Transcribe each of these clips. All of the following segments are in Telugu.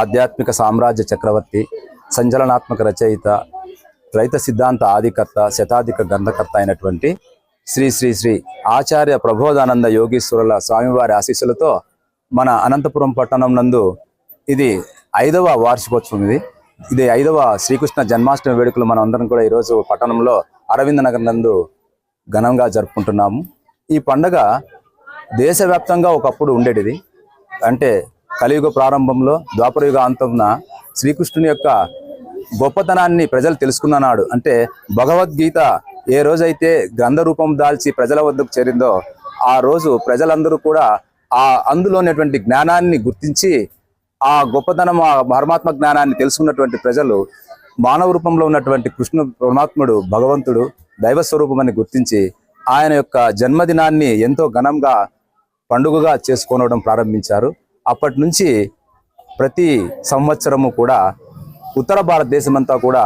ఆధ్యాత్మిక సామ్రాజ్య చక్రవర్తి సంచలనాత్మక రచయిత రైత సిద్ధాంత ఆదికర్త శతాధిక గ్రంథకర్త అయినటువంటి శ్రీ శ్రీ శ్రీ ఆచార్య ప్రబోధానంద యోగీశ్వరుల స్వామివారి ఆశీస్సులతో మన అనంతపురం పట్టణం నందు ఇది ఐదవ వార్షికోత్సవం ఇది. ఇది ఐదవ శ్రీకృష్ణ జన్మాష్టమి వేడుకలు మనం అందరం కూడా ఈరోజు పట్టణంలో అరవింద నగర్ నందు ఘనంగా జరుపుకుంటున్నాము. ఈ పండగ దేశవ్యాప్తంగా ఒకప్పుడు ఉండేటిది. అంటే కలియుగ ప్రారంభంలో ద్వాపరయుగ అంతంన శ్రీకృష్ణుని యొక్క గొప్పతనాన్ని ప్రజలు తెలుసుకున్న నాడు అంటే భగవద్గీత ఏ రోజైతే గ్రంథ రూపం దాల్చి ప్రజల వద్దకు చేరిందో ఆ రోజు ప్రజలందరూ కూడా ఆ అందులోనేటువంటి జ్ఞానాన్ని గుర్తించి ఆ గొప్పతనం ఆ పరమాత్మ జ్ఞానాన్ని తెలుసుకున్నటువంటి ప్రజలు మానవ రూపంలో ఉన్నటువంటి కృష్ణ పరమాత్ముడు భగవంతుడు దైవ స్వరూపమని గుర్తించి ఆయన యొక్క జన్మదినాన్ని ఎంతో ఘనంగా పండుగగా చేసుకోవడం ప్రారంభించారు. అప్పటి నుంచి ప్రతి సంవత్సరము కూడా ఉత్తర భారతదేశమంతా కూడా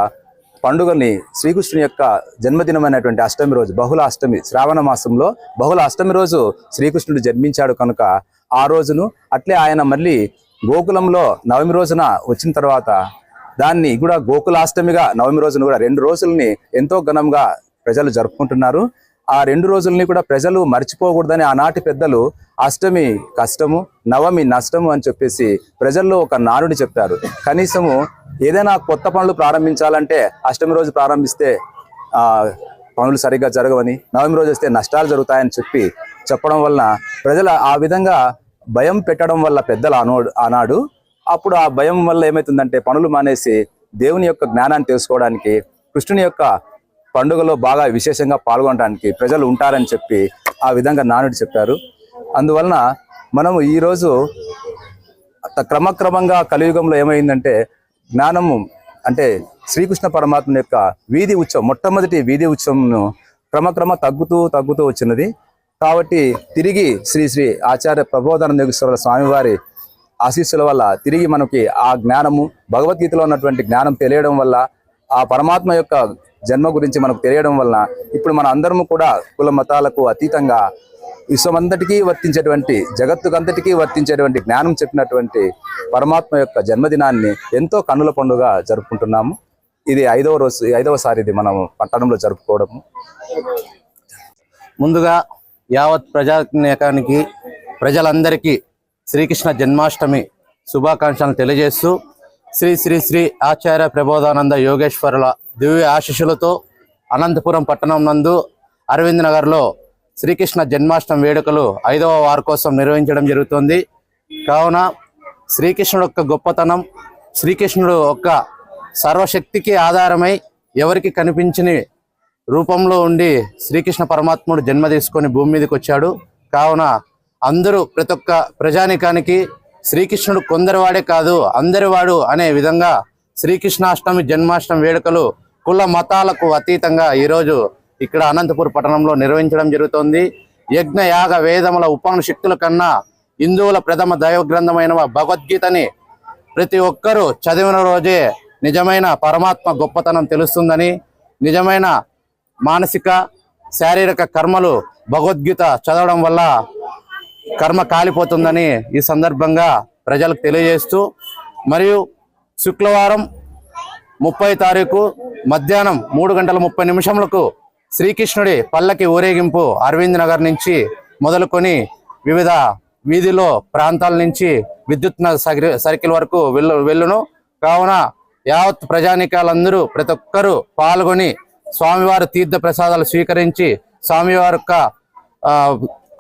పండుగని శ్రీకృష్ణుని యొక్క జన్మదినమైనటువంటి అష్టమి రోజు బహుళ అష్టమి శ్రావణ మాసంలో బహుళ అష్టమి రోజు శ్రీకృష్ణుడు జన్మించాడు కనుక ఆ రోజును అట్లే ఆయన మళ్ళీ గోకులంలో నవమి రోజున వచ్చిన తర్వాత దాన్ని కూడా గోకులాష్టమిగా నవమి రోజున కూడా రెండు రోజుల్ని ఎంతో ఘనంగా ప్రజలు జరుపుకుంటున్నారు. ఆ రెండు రోజుల్ని కూడా ప్రజలు మర్చిపోకూడదని ఆనాటి పెద్దలు అష్టమి కష్టము నవమి నష్టము అని చెప్పేసి ప్రజల్లో ఒక నానుడి చెప్పారు. కనీసము ఏదైనా కొత్త పనులు ప్రారంభించాలంటే అష్టమి రోజు ప్రారంభిస్తే పనులు సరిగ్గా జరగవని నవమి రోజు వస్తే నష్టాలు జరుగుతాయని చెప్పి చెప్పడం వలన ప్రజల ఆ విధంగా భయం పెట్టడం వల్ల పెద్దలు ఆనోడు ఆనాడు. అప్పుడు ఆ భయం వల్ల ఏమవుతుందంటే పనులు మానేసి దేవుని యొక్క జ్ఞానాన్ని తెలుసుకోవడానికి కృష్ణుని యొక్క పండుగలో బాగా విశేషంగా పాల్గొనడానికి ప్రజలు ఉంటారని చెప్పి ఆ విధంగా నానుడు చెప్పారు. అందువలన మనము ఈరోజు క్రమక్రమంగా కలియుగంలో ఏమైందంటే జ్ఞానము అంటే శ్రీకృష్ణ పరమాత్మ యొక్క వీధి ఉత్సవం మొట్టమొదటి వీధి ఉత్సవంను క్రమక్రమ తగ్గుతూ తగ్గుతూ వచ్చినది. కాబట్టి తిరిగి శ్రీ శ్రీ ఆచార్య ప్రబోధానంద స్వామివారి ఆశీస్సుల వల్ల తిరిగి మనకి ఆ జ్ఞానము భగవద్గీతలో ఉన్నటువంటి జ్ఞానం తెలియడం వల్ల ఆ పరమాత్మ యొక్క జన్మ గురించి మనకు తెలియడం వలన ఇప్పుడు మన అందరము కూడా కుల మతాలకు అతీతంగా విశ్వమంతటికీ వర్తించేటువంటి జగత్తుకంతటికీ వర్తించేటువంటి జ్ఞానం చెప్పినటువంటి పరమాత్మ యొక్క జన్మదినాన్ని ఎంతో కన్నుల పండుగ జరుపుకుంటున్నాము. ఇది ఐదవ రోజు ఐదవసారి ఇది మనం పట్టణంలో జరుపుకోవడము. ముందుగా యావత్ ప్రజానేకానికి ప్రజలందరికీ శ్రీకృష్ణ జన్మాష్టమి శుభాకాంక్షలను తెలియజేస్తూ శ్రీ శ్రీ శ్రీ ఆచార్య ప్రబోధానంద యోగేశ్వరుల దివ్య ఆశీస్సులతో అనంతపురం పట్టణం నందు అరవింద్ నగర్లో శ్రీకృష్ణ జన్మాష్టమి వేడుకలు ఐదవ వారు కోసం నిర్వహించడం జరుగుతుంది. కావున శ్రీకృష్ణుడు యొక్క గొప్పతనం శ్రీకృష్ణుడు యొక్క సర్వశక్తికి ఆధారమై ఎవరికి కనిపించని రూపంలో ఉండి శ్రీకృష్ణ పరమాత్ముడు జన్మ తీసుకొని భూమి మీదకి వచ్చాడు. కావున అందరూ ప్రతి ఒక్క ప్రజానికానికి శ్రీకృష్ణుడు కొందరివాడే కాదు అందరివాడు అనే విధంగా శ్రీకృష్ణాష్టమి జన్మాష్టమి వేడుకలు కుల మతాలకు అతీతంగా ఈరోజు ఇక్కడ అనంతపూర్ పట్టణంలో నిర్వహించడం జరుగుతోంది. యజ్ఞ యాగ వేదముల ఉపనిషక్తుల కన్నా హిందువుల ప్రథమ దైవ గ్రంథమైన భగవద్గీతని ప్రతి ఒక్కరూ చదివిన రోజే నిజమైన పరమాత్మ గొప్పతనం తెలుస్తుందని నిజమైన మానసిక శారీరక కర్మలు భగవద్గీత చదవడం వల్ల కర్మ కాలిపోతుందని ఈ సందర్భంగా ప్రజలకు తెలియజేస్తూ మరియు శుక్రవారం ముప్పై తారీఖు మధ్యాహ్నం మూడు గంటల ముప్పై నిమిషములకు శ్రీకృష్ణుడి పల్లకి ఊరేగింపు అరవింద్ నగర్ నుంచి మొదలుకొని వివిధ వీధిలో ప్రాంతాల నుంచి విద్యుత్ సర్కిల్- వరకు వెళ్ళు వెళ్ళును. కావున యావత్ ప్రజానికాలందరూ ప్రతి ఒక్కరూ పాల్గొని స్వామివారి తీర్థ ప్రసాదాలు స్వీకరించి స్వామివారి యొక్క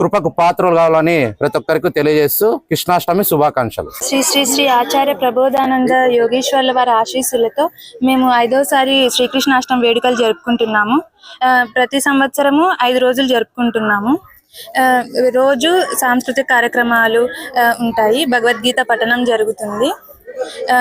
కృపకు పాత్రలు కావాలని ప్రతి ఒక్కరికి తెలియజేస్తూ కృష్ణాష్టమి శుభాకాంక్షలు. శ్రీ శ్రీ శ్రీ ఆచార్య ప్రబోధానంద యోగేశ్వర్ల వారి ఆశీస్సులతో మేము ఐదోసారి శ్రీకృష్ణాష్టమి వేడుకలు జరుపుకుంటున్నాము. ఆ, ప్రతి సంవత్సరము ఐదు రోజులు జరుపుకుంటున్నాము. ఆ, రోజు సాంస్కృతిక కార్యక్రమాలు ఆ, ఉంటాయి. భగవద్గీత పఠనం జరుగుతుంది.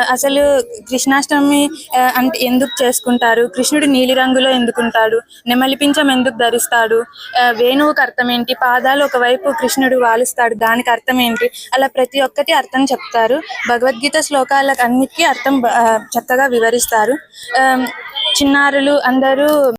అసలు కృష్ణాష్టమి అంటే ఎందుకు చేసుకుంటారు? కృష్ణుడు నీలి రంగులో ఎందుకుంటాడు? నెమలి పింఛం ఎందుకు ధరిస్తాడు? వేణువుకు అర్థం ఏంటి? పాదాలు ఒకవైపు కృష్ణుడు వాలుస్తాడు. దానికి అర్థం ఏంటి? అలా ప్రతి ఒక్కటి అర్థం చెప్తారు. భగవద్గీత శ్లోకాలకు అన్నిటికీ అర్థం చక్కగా వివరిస్తారు. ఆ, చిన్నారులు అందరూ